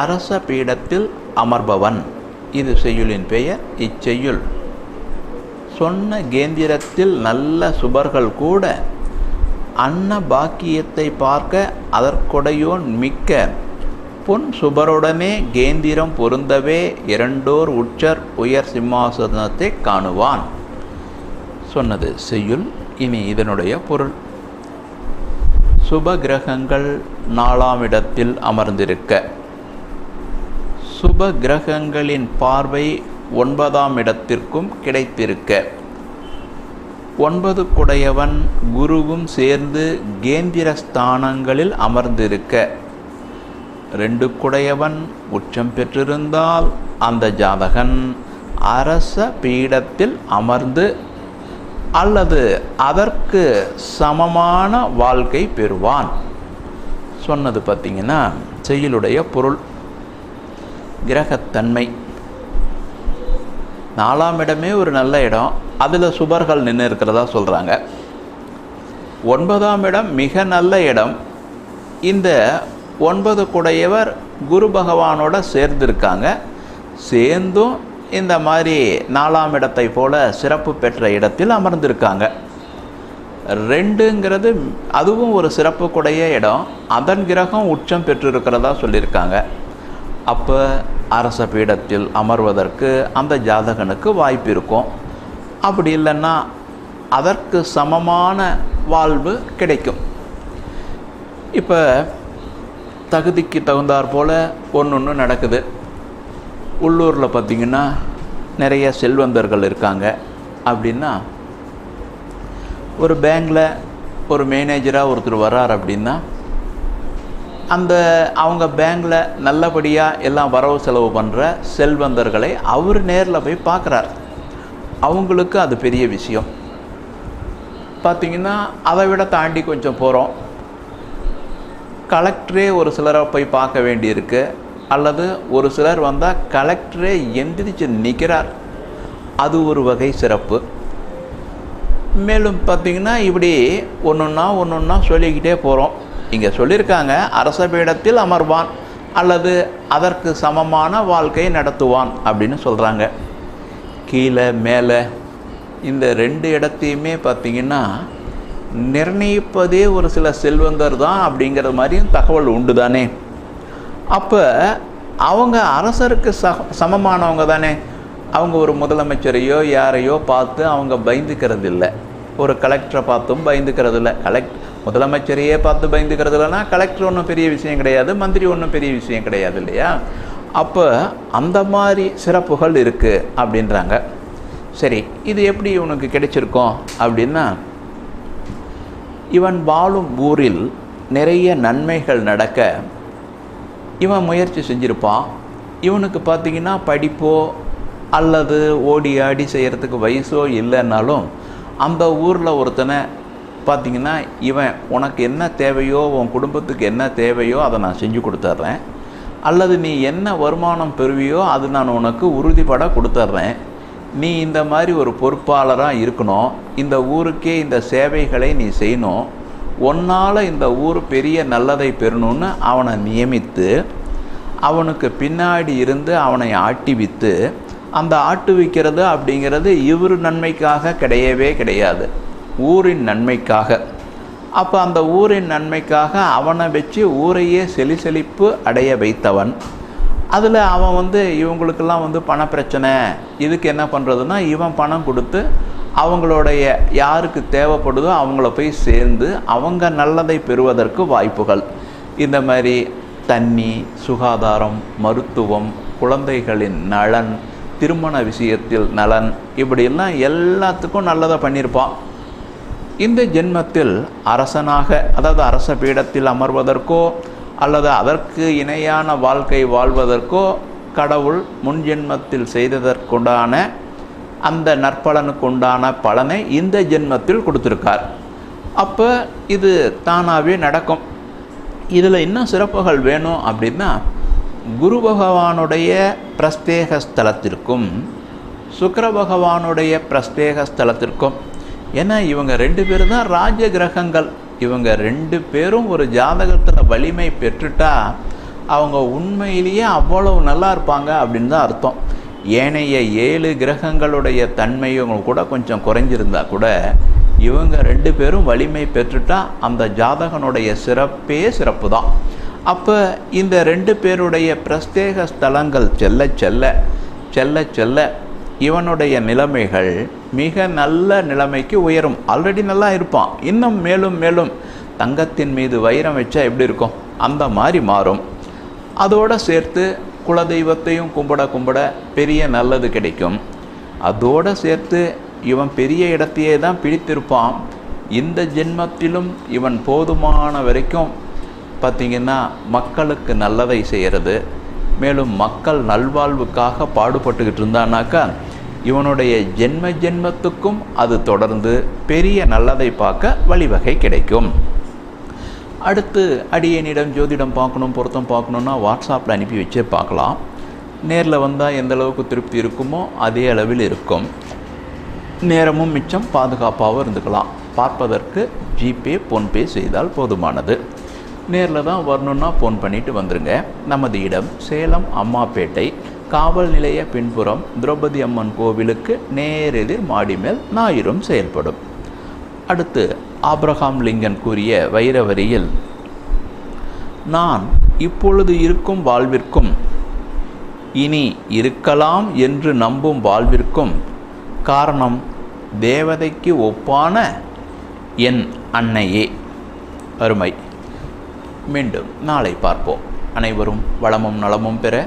அரச பீடத்தில் அமர்பவன். இது செய்யுளின் பெயர் இச்செய்யுள். சொன்ன கேந்திரத்தில் நல்ல சுபர்கள் கூட அன்ன பாக்கியத்தை பார்க்க அதற்கொடையோன் மிக்க. பொன் சுபருடனே கேந்திரம் பொருந்தவே இரண்டோர் உச்சர் உயர் சிம்மாசனத்தை காணுவான். சொன்னது செய்யுள் இனி இதனுடைய பொருள். சுப கிரகங்கள் நாலாம் இடத்தில் அமர்ந்திருக்க. சுப கிரகங்களின் பார்வை ஒன்பதாம் இடத்திற்கும் கிடைத்திருக்க. ஒன்பது குடையவன் குருவும் சேர்ந்து கேந்திர ஸ்தானங்களில் அமர்ந்திருக்க. ரெண்டு குடையவன் உச்சம் பெற்றிருந்தால் அந்த ஜாதகன் அரச பீடத்தில் அமர்ந்து அல்லது அதற்கு சமமான வாழ்க்கை பெறுவான். சொன்னது பார்த்தீங்கன்னா செயலுடைய பொருள். கிரகத்தன்மை. நாலாம் இடமே ஒரு நல்ல இடம். அதில் சுபர்கள் நின்று இருக்கிறதா சொல்கிறாங்க ஒன்பதாம் இடம் மிக நல்ல இடம். இந்த ஒன்பது குடையவர் குரு பகவானோட சேர்ந்திருக்காங்க. சேர்ந்தும் இந்த மாதிரி நாலாம் இடத்தை போல சிறப்பு பெற்ற இடத்தில் அமர்ந்திருக்காங்க. ரெண்டுங்கிறது அதுவும் ஒரு சிறப்புக்குடைய இடம். அதன் கிரகம் உச்சம் பெற்றிருக்கிறதா சொல்லியிருக்காங்க. அப்போ அரச பீடத்தில் அமர்வதற்கு அந்த ஜாதகனுக்கு வாய்ப்பு இருக்கும். அப்படி இல்லைன்னா அதற்கு சமமான வாழ்வு கிடைக்கும். இப்போ தகுதிக்கு தகுந்தாற் போல் ஒன்று ஒன்று நடக்குது. உள்ளூரில் பார்த்திங்கன்னா நிறைய செல்வந்தர்கள் இருக்காங்க. அப்படின்னா ஒரு பேங்கில் ஒரு மேனேஜராக ஒருத்தர் வர்றார் அப்படின்னா அந்த அவங்க பேங்கில் நல்லபடியாக எல்லாம் வரவு செலவு பண்ணுற செல்வந்தர்களை அவர் நேரில் போய் பார்க்குறார் அவங்களுக்கு அது பெரிய விஷயம். பார்த்திங்கன்னா அதை விட தாண்டி கொஞ்சம் போகிறோம் கலெக்டரே ஒரு சிலரை போய் பார்க்க வேண்டியிருக்கு. அல்லது ஒரு சிலர் வந்தால் கலெக்டரே எந்திரிச்சு நிற்கிறார் அது ஒரு வகை சிறப்பு. மேலும் பார்த்திங்கன்னா இப்படி ஒன்று ஒன்றா ஒன்று ஒன்றா சொல்லிக்கிட்டே போகிறோம் இங்கே சொல்லியிருக்காங்க அரச பீடத்தில் அமர்வான் அல்லது அதற்கு சமமான வாழ்க்கை நடத்துவான் அப்படின்னு சொல்கிறாங்க கீழே மேலே இந்த ரெண்டு இடத்தையுமே பார்த்திங்கன்னா நிர்ணயிப்பதே ஒரு சில செல்வந்தர் தான் அப்படிங்கிற மாதிரியும் தகவல் உண்டு தானே. அப்போ அவங்க அரசருக்கு ச சமமானவங்க தானே. அவங்க ஒரு முதலமைச்சரையோ யாரையோ பார்த்து அவங்க பயந்துக்கிறது இல்லை ஒரு கலெக்டரை பார்த்தும் பயந்துக்கிறது இல்லை கலெக்ட் முதலமைச்சரையே பார்த்து பயந்துக்கிறது இல்லைன்னா கலெக்டர் ஒன்றும் பெரிய விஷயம் கிடையாது மந்திரி ஒன்றும் பெரிய விஷயம் கிடையாது இல்லையா? அப்போ அந்த மாதிரி சிறப்புகள் இருக்குது அப்படின்றாங்க. சரி இது எப்படி இவனுக்கு கிடைச்சிருக்கோம் அப்படின்னா இவன் வாழும் ஊரில் நிறைய நன்மைகள் நடக்க இவன் முயற்சி செஞ்சுருப்பான். இவனுக்கு பார்த்திங்கன்னா படிப்போ அல்லது ஓடி ஆடி செய்கிறதுக்கு வயசோ இல்லைன்னாலும் அந்த ஊரில் ஒருத்தனை பார்த்திங்கன்னா இவன் உனக்கு என்ன தேவையோ உன் குடும்பத்துக்கு என்ன தேவையோ அதை நான் செஞ்சு கொடுத்துட்றேன். அல்லது நீ என்ன வருமானம் பெறுவியோ அது நான் உனக்கு உறுதிப்பட கொடுத்துட்றேன். நீ இந்த மாதிரி ஒரு பொறுப்பாளராக இருக்கணும். இந்த ஊருக்கே இந்த சேவைகளை நீ செய்யணும். ஒன்னால் இந்த ஊர் பெரிய நல்லதை பெறணும்னு அவனை நியமித்து அவனுக்கு பின்னாடி இருந்து அவனை ஆட்டிவித்து அந்த ஆட்டுவிக்கிறது அப்படிங்கிறது இவர் நன்மைக்காக கிடையவே கிடையாது. ஊரின் நன்மைக்காக. அப்போ அந்த ஊரின் நன்மைக்காக அவனை வச்சு ஊரையே செலி செழிப்பு அடைய வைத்தவன். அதில் அவன் வந்து இவங்களுக்கெல்லாம் வந்து பண பிரச்சனை. இதுக்கு என்ன பண்ணுறதுன்னா இவன் பணம் கொடுத்து அவங்களுடைய யாருக்கு தேவைப்படுதோ அவங்கள போய் சேர்ந்து அவங்க நல்லதை பெறுவதற்கு வாய்ப்புகள். இந்த மாதிரி தண்ணி சுகாதாரம் மருத்துவம் குழந்தைகளின் நலன் திருமண விஷயத்தில் நலன் இப்படியெல்லாம் எல்லாத்துக்கும் நல்லதை பண்ணியிருப்பான். இந்த ஜென்மத்தில் அரசனாக அதாவது அரச பீடத்தில் அமர்வதற்கோ அல்லது அதற்கு இணையான வாழ்க்கை வாழ்வதற்கோ கடவுள் முன் ஜென்மத்தில் செய்ததற்குண்டான அந்த நற்பலனுக்கு உண்டான பலனை இந்த ஜென்மத்தில் கொடுத்துருக்கார். அப்போ இது தானாகவே நடக்கும். இதில் இன்னும் சிறப்புகள் வேணும் அப்படின்னா குரு பகவானுடைய பிரஸ்தேக ஸ்தலத்திற்கும் சுக்கர பகவானுடைய பிரஸ்தேக ஸ்தலத்திற்கும் ஏன்னா இவங்க ரெண்டு பேரும் தான் ராஜ கிரகங்கள் இவங்க ரெண்டு பேரும் ஒரு ஜாதகத்தில் வலிமை பெற்றுட்டா அவங்க உண்மையிலேயே அவ்வளவு நல்லா இருப்பாங்க அப்படின்னு தான் அர்த்தம். ஏனைய ஏழு கிரகங்களுடைய தன்மையும் கூட கொஞ்சம் குறைஞ்சிருந்தா கூட இவங்க ரெண்டு பேரும் வலிமை பெற்றுட்டா அந்த ஜாதகனுடைய சிறப்பே சிறப்பு தான். அப்போ இந்த ரெண்டு பேருடைய பிரஸ்தேக ஸ்தலங்கள் செல்ல செல்ல செல்ல செல்ல இவனுடைய நிலைமைகள் மிக நல்ல நிலைமைக்கு உயரும். ஆல்ரெடி நல்லா இருப்பான். இன்னும் மேலும் மேலும் தங்கத்தின் மீது வைரம் வச்சா எப்படி இருக்கும்? அந்த மாதிரி மாறும். அதோடு சேர்த்து குலதெய்வத்தையும் கும்பிட கும்பிட பெரிய நல்லது கிடைக்கும். அதோடு சேர்த்து இவன் பெரிய இடத்தையே தான் பிடித்திருப்பான். இந்த ஜென்மத்திலும் இவன் போதுமான வரைக்கும் பார்த்திங்கன்னா மக்களுக்கு நல்லதை செய்கிறது மேலும் மக்கள் நல்வாழ்வுக்காக பாடுபட்டுக்கிட்டு இருந்தானாக்கா இவனுடைய ஜென்ம ஜென்மத்துக்கும் அது தொடர்ந்து பெரிய நல்லதை பார்க்க வழிவகை கிடைக்கும். அடுத்து அடியனிடம் ஜோதிடம் பார்க்கணும் பொருத்தம் பார்க்கணுன்னா வாட்ஸ்அப்பில் அனுப்பி வச்சு பார்க்கலாம். நேரில் வந்தால் எந்த அளவுக்கு திருப்தி இருக்குமோ அதே அளவில் இருக்கும். நேரமும் மிச்சம் பாதுகாப்பாகவும் இருந்துக்கலாம். பார்ப்பதற்கு ஜிபே ஃபோன்பே செய்தால் போதுமானது. நேரில் தான் வரணுன்னா ஃபோன் பண்ணிவிட்டு வந்துடுங்க நமது இடம் சேலம் அம்மாப்பேட்டை காவல் நிலைய பின்புறம் திரௌபதி அம்மன் கோவிலுக்கு நேரெதிர் மாடி மேல் ஞாயிறும் செயல்படும். அடுத்து ஆப்ரஹாம் லிங்கன் கூறிய வைரவரியில் நான் இப்பொழுது இருக்கும் வாழ்விற்கும் இனி இருக்கலாம் என்று நம்பும் வாழ்விற்கும் காரணம் தேவதைக்கு ஒப்பான என் அன்னையே. அருமை. மீண்டும் நாளை பார்ப்போம். அனைவரும் வளமும் நலமும் பெற